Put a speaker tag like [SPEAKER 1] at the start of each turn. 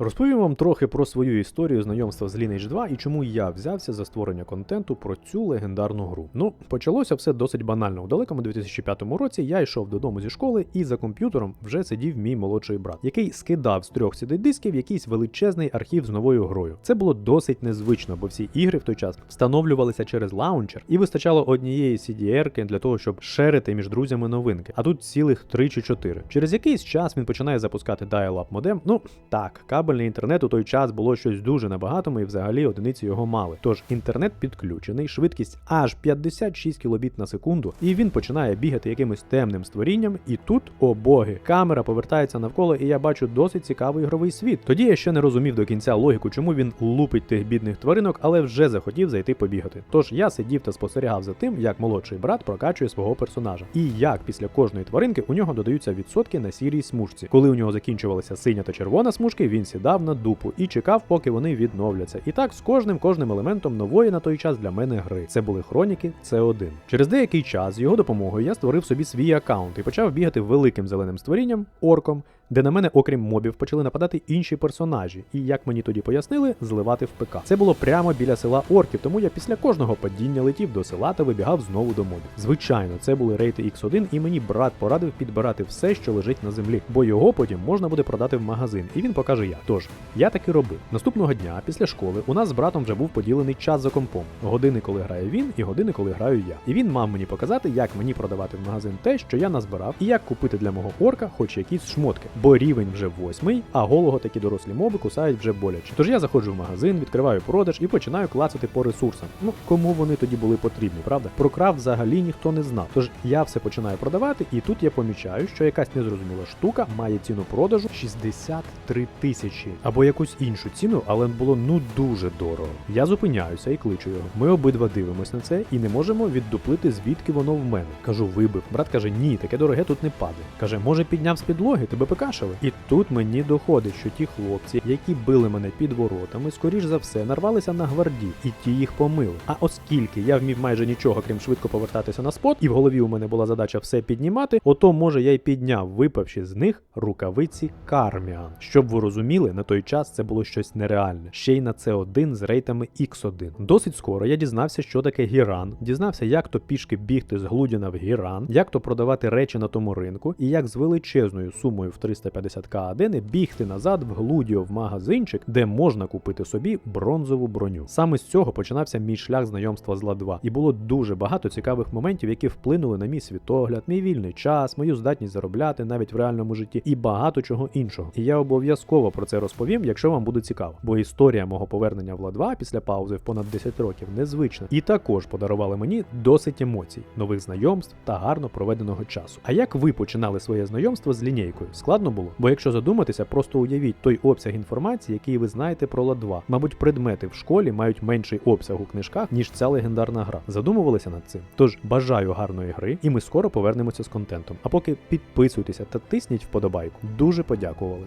[SPEAKER 1] Розповім вам трохи про свою історію знайомства з Lineage 2 і чому я взявся за створення контенту про цю легендарну гру. Ну, почалося все досить банально. У далекому 2005 році я йшов додому зі школи, і за комп'ютером вже сидів мій молодший брат, який скидав з трьох cd дисків якийсь величезний архів з новою грою. Це було досить незвично, бо всі ігри в той час встановлювалися через лаунчер, і вистачало однієї CD-ерки для того, щоб шерити між друзями новинки. А тут цілих 3 чи 4. Через якийсь час він починає запускати dial-up модем. Ну так, кабельний інтернет у той час було щось дуже небагатому і взагалі одиниці його мали. Тож інтернет підключений, швидкість аж 56 кілобіт на секунду, і він починає бігати якимось темним створінням. І тут, о боги, камера повертається навколо, і я бачу досить цікавий ігровий світ. Тоді я ще не розумів до кінця логіку, чому він лупить тих бідних тваринок, але вже захотів зайти побігати. Тож я сидів та спостерігав за тим, як молодший брат прокачує свого персонажа, і як після кожної тваринки у нього додаються відсотки на сірій смужці. Коли у нього закінчувалася синя та червона смужки, він сідав на дупу і чекав, поки вони відновляться. І так з кожним кожним елементом нової на той час для мене гри. Це були хроніки це один. Через деякий час з його допомогою я створив собі свій аккаунт і почав бігати великим зеленим створінням орком. Де на мене, окрім мобів, почали нападати інші персонажі, і як мені тоді пояснили, зливати в ПК. Це було прямо біля села орків, тому я після кожного падіння летів до села та вибігав знову до мобів. Звичайно, це були рейти X1, і мені брат порадив підбирати все, що лежить на землі, бо його потім можна буде продати в магазин, і він покаже як. Тож я так і робив. Наступного дня, після школи, у нас з братом вже був поділений час за компом. Години, коли грає він, і години, коли граю я. І він мав мені показати, як мені продавати в магазин те, що я назбирав, і як купити для мого орка хоч якісь шмотки. Бо рівень вже восьмий, а голого такі дорослі моби кусають вже боляче. Тож я заходжу в магазин, відкриваю продаж і починаю клацати по ресурсам. Ну кому вони тоді були потрібні, правда? Про крафт взагалі ніхто не знав. Тож я все починаю продавати, і тут я помічаю, що якась незрозуміла штука має ціну продажу 63 тисячі або якусь іншу ціну, але було ну дуже дорого. Я зупиняюся і кличу його. Ми обидва дивимось на це і не можемо віддуплити, звідки воно в мене. Кажу, вибив. Брат каже, ні, таке дороге тут не падає. Каже, може підняв з підлоги, тебе покашали. І тут мені доходить, що ті хлопці, які били мене під воротами, скоріш за все нарвалися на гварді, і ті їх помили. А оскільки я вмів майже нічого, крім швидко повертатися на спот, і в голові у мене була задача все піднімати, ото може я й підняв, випавши з них рукавиці Карміан. Щоб ви розуміли, на той час це було щось нереальне. Ще й на це 1 з рейтами X1. Досить скоро я дізнався, що таке гіран, дізнався, як то пішки бігти з Глудіна в гіран, як то продавати речі на тому ринку, і як з величезною сумою в 350к адени бігти назад в Глудіо в магазинчик, де можна купити собі бронзову броню. Саме з цього починався мій шлях знайомства з ла 2. і було дуже багато цікавих моментів, які вплинули на мій світогляд, мій вільний час, мою здатність заробляти навіть в реальному житті і багато чого іншого. І я обов'язково про це розповім, якщо вам буде цікаво. Бо історія мого повернення в ла 2 після паузи в понад 10 років незвична і також подарувала мені досить емоцій, нових знайомств та гарно проведеного часу. А як ви починали своє знайомство з лінійкою? Складно було? Бо якщо задуматися, просто уявіть той обсяг інформації, який ви знаєте про ла 2. Мабуть, предмети в школі мають менший обсяг у книжках, ніж ця легендарна гра. Задумувалися над цим? Тож бажаю гарної гри, і ми скоро повернемося з контентом. А поки підписуйтеся та тисніть вподобайку. Дуже подякували.